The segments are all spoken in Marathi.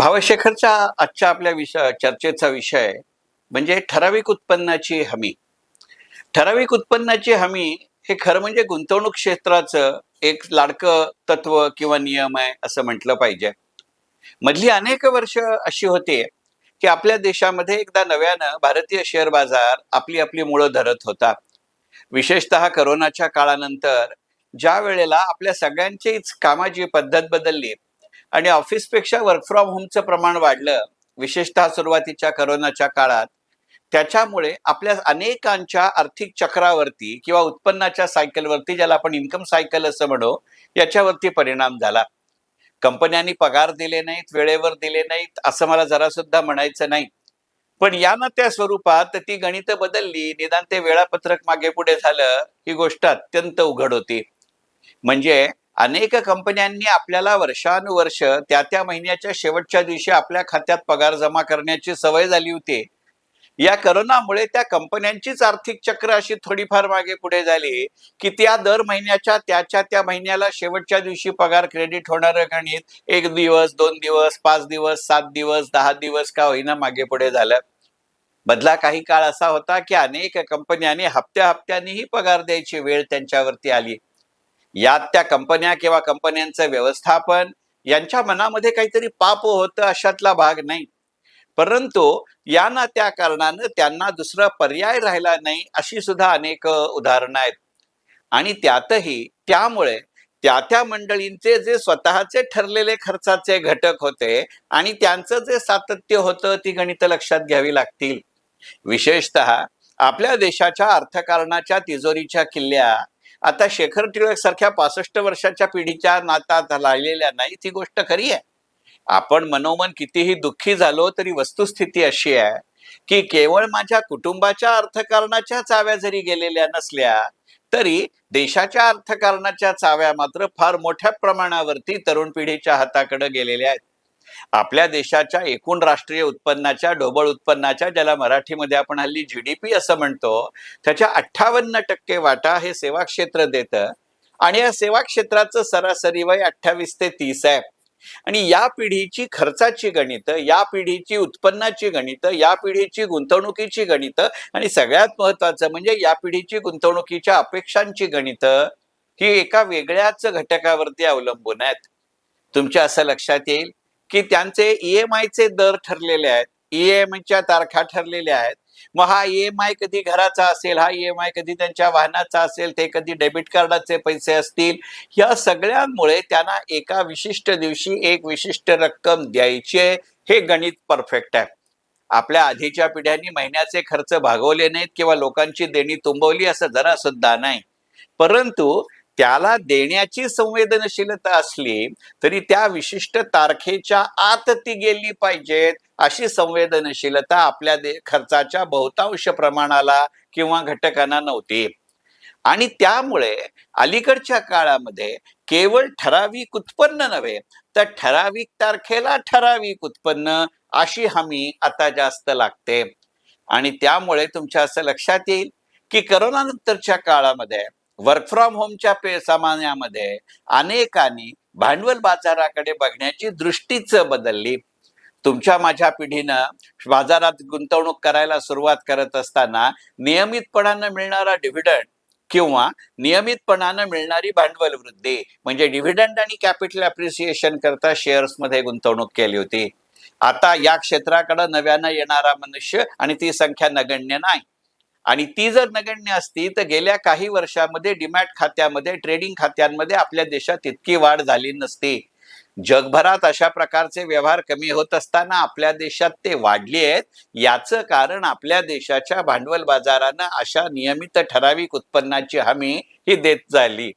भावशेखरच्या आजच्या आपल्या विषय चर्चेचा विषय म्हणजे ठराविक उत्पन्नाची हमी. ठराविक उत्पन्नाची हमी हे खरं म्हणजे गुंतवणूक क्षेत्राचं एक लाडकं तत्व किंवा नियम आहे असं म्हटलं पाहिजे. मधली अनेक वर्ष अशी होती की आपल्या देशामध्ये एकदा नव्यानं भारतीय शेअर बाजार आपली आपली मुळं धरत होता. विशेषतः करोनाच्या काळानंतर ज्या वेळेला आपल्या सगळ्यांचीच कामाची पद्धत बदलली आणि ऑफिसपेक्षा वर्क फ्रॉम होमचं प्रमाण वाढलं विशेषतः सुरुवातीच्या करोनाच्या काळात त्याच्यामुळे आपल्या अनेकांच्या आर्थिक चक्रावरती किंवा उत्पन्नाच्या सायकलवरती ज्याला आपण इन्कम सायकल असं म्हणू याच्यावरती परिणाम झाला. कंपन्यांनी पगार दिले नाहीत वेळेवर दिले नाहीत असं मला जरा सुद्धा म्हणायचं नाही. पण या ना त्या स्वरूपात ती गणित बदलली निदान ते वेळापत्रक मागे पुढे झालं ही गोष्ट अत्यंत उघड होती. म्हणजे अनेक कंपन्यांनी आपल्याला वर्षानुवर्ष त्या त्या महिन्याच्या शेवटच्या दिवशी आपल्या खात्यात पगार जमा करण्याची सवय झाली होती. या करोनामुळे त्या कंपन्यांचीच आर्थिक चक्र अशी थोडीफार मागे पुढे झाली की त्या दर महिन्याच्या त्याच्या त्या महिन्याला शेवटच्या दिवशी पगार क्रेडिट होणार गणित एक दिवस दोन दिवस पाच दिवस सात दिवस दहा दिवस का होईना मागे पुढे झालं. बदला काही काळ असा होता की अनेक कंपन्यांनी हप्त्या हप्त्यानेही पगार द्यायची वेळ त्यांच्यावरती आली. यात त्या कंपन्या किंवा कंपन्यांचं व्यवस्थापन यांच्या मनामध्ये काहीतरी पाप होतं अशातला भाग नाही. परंतु या ना त्या कारणानं त्यांना दुसरा पर्याय राहिला नाही अशी सुद्धा अनेक उदाहरणं आहेत. आणि त्यातही त्यामुळे त्या त्या मंडळींचे जे स्वतःचे ठरलेले खर्चाचे घटक होते आणि त्यांचं जे सातत्य होतं ती गणित लक्षात घ्यावी लागतील. विशेषतः आपल्या देशाच्या अर्थकारणाच्या तिजोरीच्या किल्ल्या आता शेखर टिळक सारख्या पासष्ट वर्षाच्या पिढीच्या नातात लागलेल्या नाही ती गोष्ट खरी आहे. आपण मनोमन कितीही दुःखी झालो तरी वस्तुस्थिती अशी आहे की केवळ माझ्या कुटुंबाच्या अर्थकारणाच्या चाव्या जरी गेलेल्या नसल्या तरी देशाच्या अर्थकारणाच्या चाव्या मात्र फार मोठ्या प्रमाणावरती तरुण पिढीच्या हाताकडे गेलेल्या आहेत. आपल्या देशाच्या एकूण राष्ट्रीय उत्पन्नाच्या ढोबळ उत्पन्नाच्या ज्याला मराठीमध्ये आपण हल्ली जीडीपी असं म्हणतो त्याच्या अठ्ठावन्न टक्के वाटा हे सेवा क्षेत्र देतं. आणि या सेवा क्षेत्राचं सरासरी वय अठ्ठावीस ते तीस आहे. आणि या पिढीची खर्चाची गणितं या पिढीची उत्पन्नाची गणितं या पिढीची गुंतवणुकीची गणितं आणि सगळ्यात महत्वाचं म्हणजे या पिढीची गुंतवणुकीच्या अपेक्षांची गणितं ही एका वेगळ्याच घटकावरती अवलंबून आहेत. तुमच्या असं लक्षात येईल? की त्यांचे ईएमआयचे चे दर ठरलेले आहेत. ईएमआयच्या च्या तारखा ठरलेल्या आहेत. मग हा ईएमआय कधी घराचा असेल हा ईएमआय कधी त्यांच्या वाहनाचा असेल ते कधी डेबिट कार्डाचे पैसे असतील या सगळ्यांमुळे त्यांना एका विशिष्ट दिवशी एक विशिष्ट रक्कम द्यायची आहे. हे गणित परफेक्ट आहे. आपल्या आधीच्या पिढ्यांनी महिन्याचे खर्च भागवले नाहीत किंवा लोकांची देणी तुंबवली असं जरा सुद्धा नाही. परंतु त्याला देण्याची संवेदनशीलता असली तरी त्या विशिष्ट तारखेच्या आत ती गेली पाहिजेत. अशी संवेदनशीलता आपल्या दे खर्चाच्या बहुतांश प्रमाणाला किंवा घटकांना नव्हती. आणि त्यामुळे अलीकडच्या काळामध्ये केवळ ठराविक उत्पन्न नव्हे तर ठराविक तारखेला ठराविक उत्पन्न अशी हमी आता जास्त लागते. आणि त्यामुळे तुमच्या असं लक्षात येईल की करोनानंतरच्या काळामध्ये वर्क फ्रॉम होमच्या पे सामान्यामध्ये अनेकांनी भांडवल बाजाराकडे बघण्याची दृष्टीच बदलली. तुमच्या माझ्या पिढीनं बाजारात गुंतवणूक करायला सुरुवात करत असताना नियमितपणानं मिळणारा डिव्हिडंड किंवा नियमितपणानं मिळणारी भांडवल वृद्धी म्हणजे डिव्हिडंड आणि कॅपिटल अप्रिसिएशन करता शेअर्समध्ये गुंतवणूक केली होती. आता या क्षेत्राकडे नव्यानं येणारा मनुष्य आणि ती संख्या नगण्य नाही. आणि ती जर नगण्य असती तर गेल्या काही वर्षामध्ये डिमॅट खात्यामध्ये ट्रेडिंग खात्यांमध्ये आपल्या देशात इतकी वाढ झाली नसती. जगभरात अशा प्रकारचे व्यवहार कमी होत असताना आपल्या देशात ते वाढले आहेत. याचं कारण आपल्या देशाच्या भांडवल बाजारानं अशा नियमित ठराविक उत्पन्नाची हमी ही देत झाली.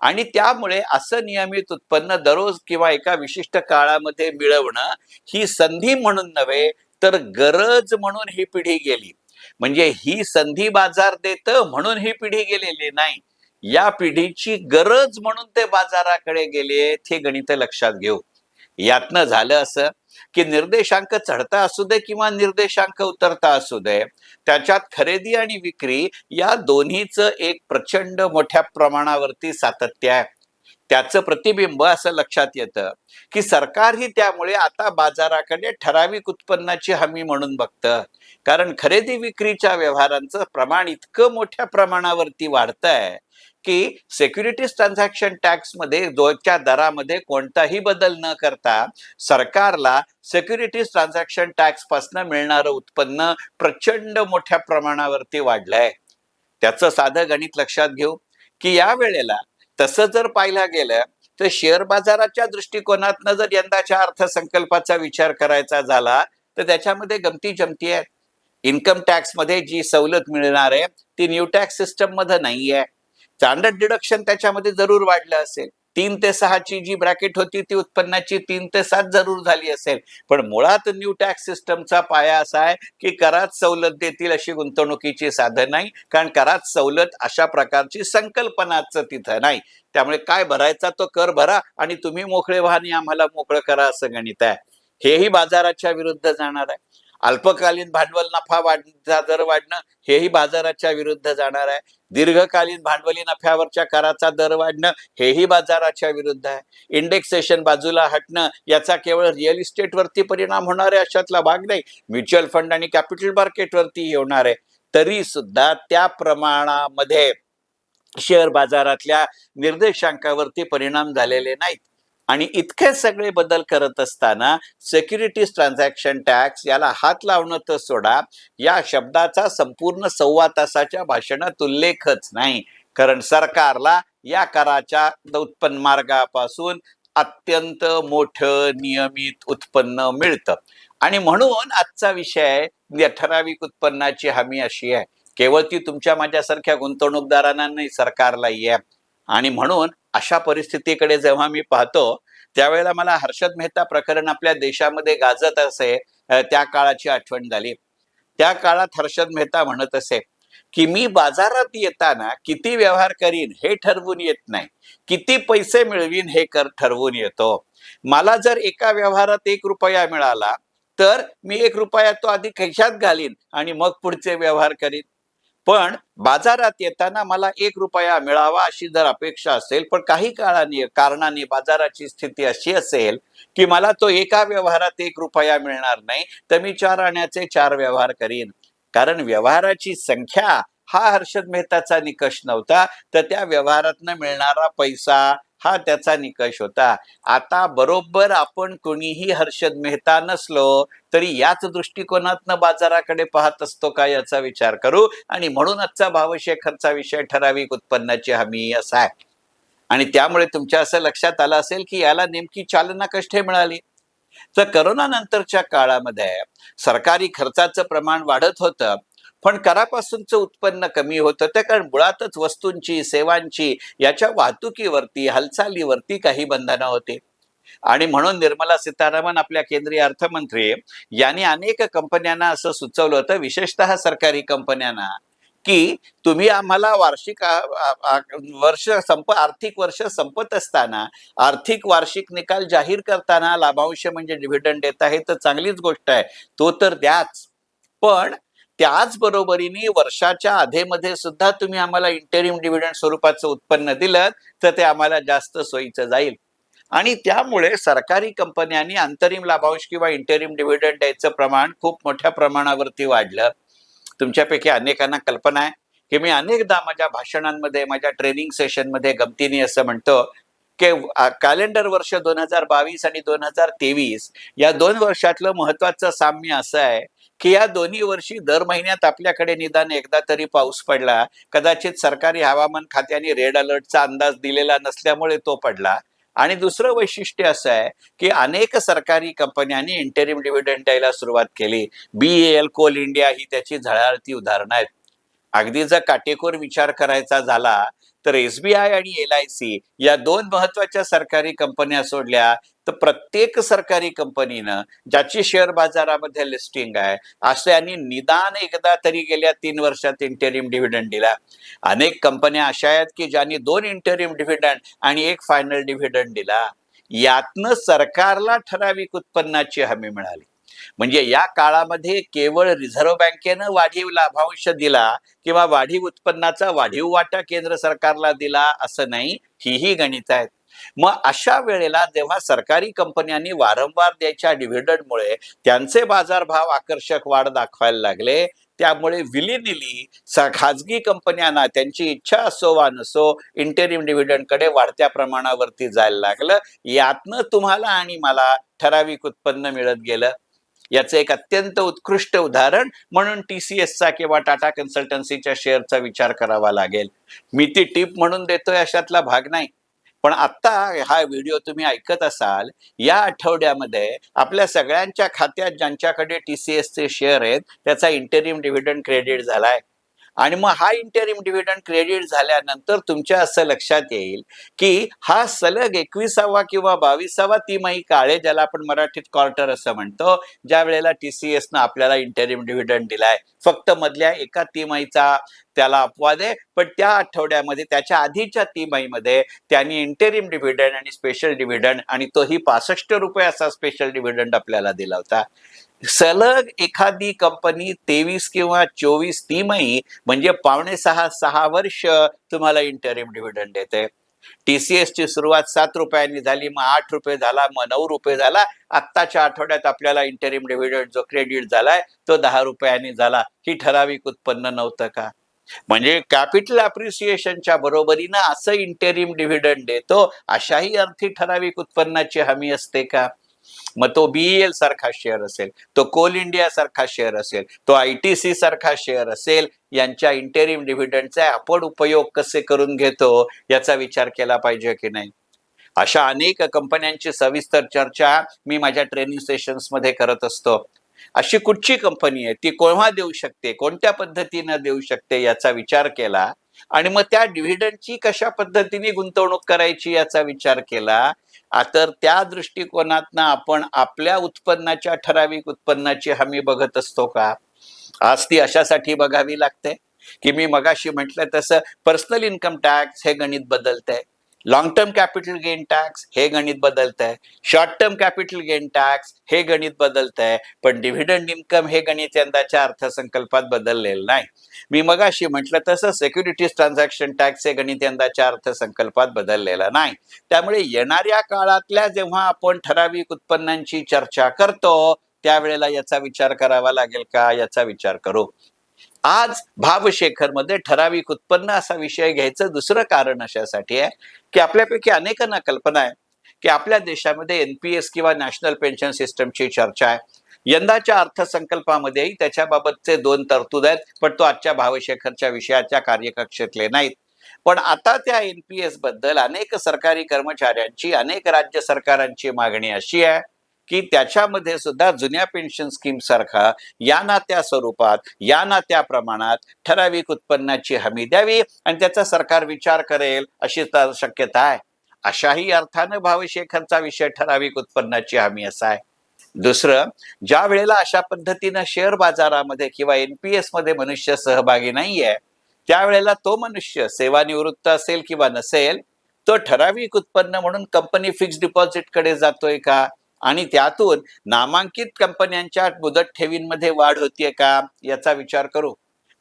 आणि त्यामुळे असं नियमित उत्पन्न दररोज किंवा एका विशिष्ट काळामध्ये मिळवणं ही संधी म्हणून नव्हे तर गरज म्हणून ही पिढी गेली. म्हणजे ही संधी बाजार देत म्हणून ही पिढी गेलेली नाही. या पिढीची गरज म्हणून ते बाजाराकडे गेले हे गणित लक्षात घेऊ. यातनं झालं असं की निर्देशांक चढता असू दे किंवा निर्देशांक उतरता असू दे त्याच्यात खरेदी आणि विक्री या दोन्हीचं एक प्रचंड मोठ्या प्रमाणावरती सातत्य आहे. त्याचं प्रतिबिंब असं लक्षात येतं की सरकारही त्यामुळे आता बाजाराकडे ठराविक उत्पन्नाची हमी म्हणून बघतं. कारण खरेदी विक्रीच्या व्यवहारांचं प्रमाण इतकं मोठ्या प्रमाणावरती वाढत आहे की सेक्युरिटीज ट्रान्झॅक्शन टॅक्समध्ये दरामध्ये कोणताही बदल न करता सरकारला सेक्युरिटीज ट्रान्झॅक्शन टॅक्सपासून मिळणारं उत्पन्न प्रचंड मोठ्या प्रमाणावरती वाढलंय. त्याचं साधं गणित लक्षात घेऊ की या वेळेला तसं जर पाहिलं गेलं तर शेअर बाजाराच्या दृष्टिकोनातनं जर यंदाच्या अर्थसंकल्पाचा विचार करायचा झाला तर त्याच्यामध्ये गमती जमती आहेत इन्कम टॅक्समध्ये जी सवलत मिळणार आहे ती न्यू टॅक्स सिस्टममध्ये नाहीये. स्टँडर्ड डिडक्शन त्याच्यामध्ये जरूर वाढलं असेल. तीन ते सहाची जी ब्रॅकेट होती ती उत्पन्नाची तीन ते सात जरूर झाली असेल. पण मुळात न्यू टॅक्स सिस्टमचा पाया असा आहे की करात सवलत देतील अशी गुंतवणुकीची साधन नाही कारण करात सवलत अशा प्रकारची संकल्पनाच तिथं नाही. त्यामुळे काय भरायचा तो कर भरा आणि तुम्ही मोकळे व्हा आणि आम्हाला मोकळं करा असं गणित आहे. हेही बाजाराच्या विरुद्ध जाणार आहे. अल्पकालीन भांडवल नफा वाढचा दर वाढणं हेही बाजाराच्या विरुद्ध जाणार आहे. दीर्घकालीन भांडवली नफ्यावरच्या कराचा दर वाढणं हेही बाजाराच्या विरुद्ध आहे. इंडेक्सेशन बाजूला हटणं याचा केवळ रिअल इस्टेटवरती परिणाम होणार आहे अशातला भाग नाही. म्युच्युअल फंड आणि कॅपिटल मार्केटवरती होणार आहे. तरी सुद्धा त्या प्रमाणामध्ये शेअर बाजारातल्या निर्देशांकावरती परिणाम झालेले नाहीत. आणि इतके सगळे बदल करत असताना सेक्युरिटीज ट्रान्झॅक्शन टॅक्स याला हात लावणं तर सोडा या शब्दाचा संपूर्ण सव्वा तासाच्या भाषणात उल्लेखच नाही. कारण सरकारला या कराच्या उत्पन्न मार्गापासून अत्यंत मोठं नियमित उत्पन्न मिळतं. आणि म्हणून आजचा विषय या ठराविक उत्पन्नाची हमी अशी आहे. केवळ ती तुमच्या माझ्यासारख्या गुंतवणूकदारांना नाही सरकारलाही आहे. आणि म्हणून अशा परिस्थितीकडे जेव्हा मी पाहतो त्यावेळेला मला हर्षद मेहता प्रकरण आपल्या देशामध्ये गाजत असे त्या काळाची आठवण झाली. त्या काळात हर्षद मेहता म्हणत असे की मी बाजारात येताना किती व्यवहार करीन हे ठरवून येत नाही. किती पैसे मिळवीन हे कर ठरवून येतो. मला जर एका व्यवहारात एक रुपया मिळाला तर मी एक रुपया तो आधी खिशात घालीन आणि मग पुढचे व्यवहार करीन. पण बाजारात येताना मला एक रुपया मिळावा अशी जर अपेक्षा असेल पण काही काळाने कारणाने बाजाराची स्थिती अशी असेल की मला तो एका व्यवहारात एक रुपया मिळणार नाही तर मी चार आण्याचे चार व्यवहार करीन. कारण व्यवहाराची संख्या हा हर्षद मेहताचा निकष नव्हता तर त्या व्यवहारातनं मिळणारा पैसा हा त्याचा निकष होता. आता बरोबर आपण कोणीही हर्षद मेहता नसलो तरी याच दृष्टिकोनातनं बाजाराकडे पाहत असतो का याचा विचार करू? आणि म्हणून आजचा भावशेखरचा विषय ठराविक उत्पन्नाची हमी असा आहे. आणि त्यामुळे तुमच्या असं लक्षात आलं असेल की याला नेमकी चालना कष्टे मिळाली? तर करोना नंतरच्या काळामध्ये सरकारी खर्चाचं प्रमाण वाढत होतं. पण करापासूनचं उत्पन्न कमी होत होतं कारण मुळातच वस्तूंची सेवांची याच्या वाहतुकीवरती हालचालीवरती काही बंधनं होती आणि म्हणून निर्मला सीतारामन आपल्या केंद्रीय अर्थमंत्री यांनी अनेक कंपन्यांना असं सुचवलं होतं विशेषतः सरकारी कंपन्यांना की तुम्ही आम्हाला वार्षिक वर्ष संप आर्थिक वर्ष संपत असताना आर्थिक वार्षिक निकाल जाहीर करताना लाभांश म्हणजे डिव्हिडंड देत आहे तर चांगलीच गोष्ट आहे तो तर द्याच. पण त्याच बरोबरीने वर्षाच्या आधेमध्ये सुद्धा तुम्ही आम्हाला इंटेरिम डिव्हिडंड स्वरूपाचं उत्पन्न दिलं तर ते आम्हाला जास्त सोयीचं जाईल. आणि त्यामुळे सरकारी कंपन्यांनी अंतरिम लाभांश किंवा इंटेरिम डिव्हिडंड द्यायचं प्रमाण खूप मोठ्या प्रमाणावरती वाढलं. तुमच्यापैकी अनेकांना कल्पना आहे की मी अनेकदा माझ्या भाषणांमध्ये माझ्या ट्रेनिंग सेशनमध्ये गमतीने असं म्हणतो की कॅलेंडर वर्ष दोन हजार बावीस आणि दोन हजार तेवीस या दोन वर्षातलं महत्वाचं साम्य असं आहे की या दोन्ही वर्षी दर महिन्यात आपल्याकडे निदान एकदा तरी पाऊस पडला. कदाचित सरकारी हवामान खात्याने रेड अलर्टचा अंदाज दिलेला नसल्यामुळे तो पडला. आणि दुसरं वैशिष्ट्य असं आहे की अनेक सरकारी कंपन्यांनी इंटेरिम डिव्हिडंड द्यायला सुरुवात केली. बी एल कोल इंडिया ही त्याची झळाळती उदाहरणं आहेत. अगदी जर काटेकोर विचार करायचा झाला तर एसबीआय आणि एल आय सी या दोन महत्त्वाच्या सरकारी कंपन्या सोडल्या. तर प्रत्येक सरकारी कंपनीनं ज्याची शेअर बाजारामध्ये लिस्टिंग आहे असं यांनी निदान एकदा तरी गेल्या तीन वर्षात इंटेरियम डिव्हिडंड दिला. अनेक कंपन्या अशा आहेत की ज्यांनी दोन इंटेरिम डिव्हिडंड आणि एक फायनल डिव्हिडंड दिला. यातनं सरकारला ठराविक उत्पन्नाची हमी मिळाली. म्हणजे या काळामध्ये केवळ रिझर्व्ह बँकेनं वाढीव लाभांश दिला किंवा वाढीव उत्पन्नाचा वाढीव वाटा केंद्र सरकारला दिला असं नाही हीही गणित आहेत. मग अशा वेळेला जेव्हा सरकारी कंपन्यांनी वारंवार द्यायच्या डिव्हिडंडमुळे त्यांचे बाजारभाव आकर्षक वाढ दाखवायला लागले त्यामुळे विलिनिली खाजगी कंपन्यांना त्यांची इच्छा असो वा नसो इंटेरिम डिव्हिडंडकडे वाढत्या प्रमाणावरती जायला लागलं. यातनं तुम्हाला आणि मला ठराविक उत्पन्न मिळत गेलं. याचं एक अत्यंत उत्कृष्ट उदाहरण म्हणून टी सी एसचा किंवा टाटा कन्सल्टन्सीच्या शेअरचा विचार करावा लागेल. मी ती टीप म्हणून देतोय अशातला भाग नाही. पण आत्ता हा व्हिडिओ तुम्ही ऐकत असाल या आठवड्यामध्ये आपल्या सगळ्यांच्या खात्यात ज्यांच्याकडे टी सी एसचे शेअर आहेत त्याचा इंटेरिम डिव्हिडंड क्रेडिट झालाय. आणि मग हा इंटेरिम डिव्हिडंड क्रेडिट झाल्यानंतर तुमच्या असं लक्षात येईल की हा सलग एकविसावा किंवा बावीसावा तिमाही काळे ज्याला आपण मराठीत क्वार्टर असं म्हणतो ज्या वेळेला टी सी एसनं आपल्याला इंटेरिम डिव्हिडंड दिलाय फक्त मधल्या एका तिमाहीचा त्याला अपवाद आहे. पण त्या आठवड्यामध्ये त्याच्या आधीच्या तिमाहीमध्ये त्यांनी इंटेरिम डिव्हिडंड आणि स्पेशल डिव्हिडंड आणि तोही पासष्ट रुपये असा स्पेशल डिव्हिडंड आपल्याला दिला होता. सलग एखादी कंपनी तेवीस किंवा चोवीस तिमाही म्हणजे पावणे सहा सहा वर्ष तुम्हाला इंटरिम डिव्हिडंड देते. टीसीएस ची सुरुवात सात रुपयांनी झाली मग आठ रुपये झाला मग नऊ रुपये झाला. आत्ताच्या आठवड्यात आपल्याला इंटरिम डिव्हिडंड जो क्रेडिट झालाय तो दहा रुपयांनी झाला. ही ठराविक उत्पन्न नव्हतं का? म्हणजे कॅपिटल अप्रिसिएशनच्या बरोबरीनं असं इंटेरिम डिव्हिडंड देतो अशाही अर्थी ठराविक उत्पन्नाची हमी असते का? मग तो बीईएल सारखा शेअर असेल तो कोल इंडिया सारखा शेअर असेल तो आय टी सी सारखा शेअर असेल यांच्या इंटेरिम डिव्हिडंडचा आपण उपयोग कसे करून घेतो याचा विचार केला पाहिजे की नाही? अशा अनेक कंपन्यांची सविस्तर चर्चा मी माझ्या ट्रेनिंग सेशन्समध्ये करत असतो. अशी कुठची कंपनी आहे? ती केव्हा देऊ शकते? कोणत्या पद्धतीनं देऊ शकते याचा विचार केला आणि मग त्या डिव्हिडंडची कशा पद्धतीने गुंतवणूक करायची याचा विचार केला? तर त्या दृष्टिकोनातनं आपण आपल्या उत्पन्नाच्या ठराविक उत्पन्नाची हमी बघत असतो का? आज ती अशासाठी बघावी लागते? की मी मगाशी म्हटलं तसं पर्सनल इन्कम टॅक्स हे गणित बदलतंय. Long term capital gain tax हे गणित बदलत आहे short term capital gain tax हे गणित बदलत आहे पण डिव्हिडंड इन्कम हे गणित यंदाच्या अर्थसंकल्पात बदललेलं नाही. मी मगाशी म्हटलं तसं सेक्युरिटीज ट्रान्झॅक्शन टॅक्स हे गणित यंदाच्या अर्थसंकल्पात बदललेलं नाही. त्यामुळे येणाऱ्या काळातल्या जेव्हा आपण ठराविक उत्पन्नांची चर्चा करतो त्यावेळेला याचा विचार करावा लागेल का? याचा विचार करू. आज भावशेखरमध्ये ठराविक उत्पन्न असा विषय घ्यायचं दुसरं कारण अशासाठी आहे की आपल्यापैकी अनेकांना कल्पना आहे की आपल्या देशामध्ये एनपीएस किंवा नॅशनल पेन्शन सिस्टमची चर्चा आहे. यंदाच्या अर्थसंकल्पामध्येही त्याच्याबाबतचे दोन तरतूद आहेत पण तो आजच्या भावशेखरच्या विषयाच्या कार्यकक्षेतले नाहीत. पण आता त्या एनपीएसबद्दल अनेक सरकारी कर्मचाऱ्यांची अनेक राज्य सरकारांची मागणी अशी आहे की त्याच्यामध्ये सुद्धा जुन्या पेन्शन स्कीम सारखा या ना त्या स्वरूपात या ना त्या प्रमाणात ठराविक उत्पन्नाची हमी द्यावी आणि त्याचा सरकार विचार करेल अशी तर शक्यता आहे. अशाही अर्थानं भावशेखरचा विषय ठराविक उत्पन्नाची हमी असा आहे. दुसरं ज्या वेळेला अशा पद्धतीनं शेअर बाजारामध्ये किंवा एनपीएसमध्ये मनुष्य सहभागी नाहीये त्यावेळेला तो मनुष्य सेवानिवृत्त असेल किंवा नसेल तो ठराविक उत्पन्न म्हणून कंपनी फिक्स डिपॉझिटकडे जातोय का? आणि त्यातून नामांकित कंपन्यांच्या मुदत ठेवींमध्ये वाढ होतीये का याचा विचार करू.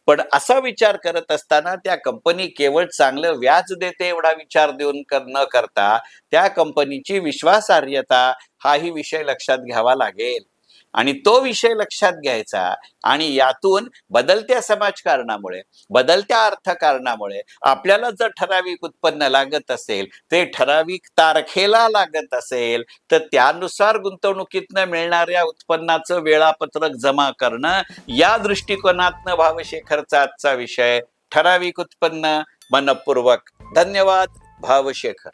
पण असा विचार करत असताना त्या कंपनी केवळ चांगलं व्याज देते एवढा विचार देऊन कर न करता त्या कंपनीची विश्वासार्हता हाही विषय लक्षात घ्यावा लागेल. आणि तो विषय लक्षात घ्यायचा आणि यातून बदलत्या समाजकारणामुळे बदलत्या अर्थकारणामुळे आपल्याला जर ठराविक उत्पन्न लागत असेल ते ठराविक तारखेला लागत असेल तर त्यानुसार गुंतवणुकीतनं मिळणाऱ्या उत्पन्नाचं वेळापत्रक जमा करणं या दृष्टिकोनातनं भावशेखरचा आजचा विषय ठराविक उत्पन्न मनपूर्वक. धन्यवाद भावशेखर.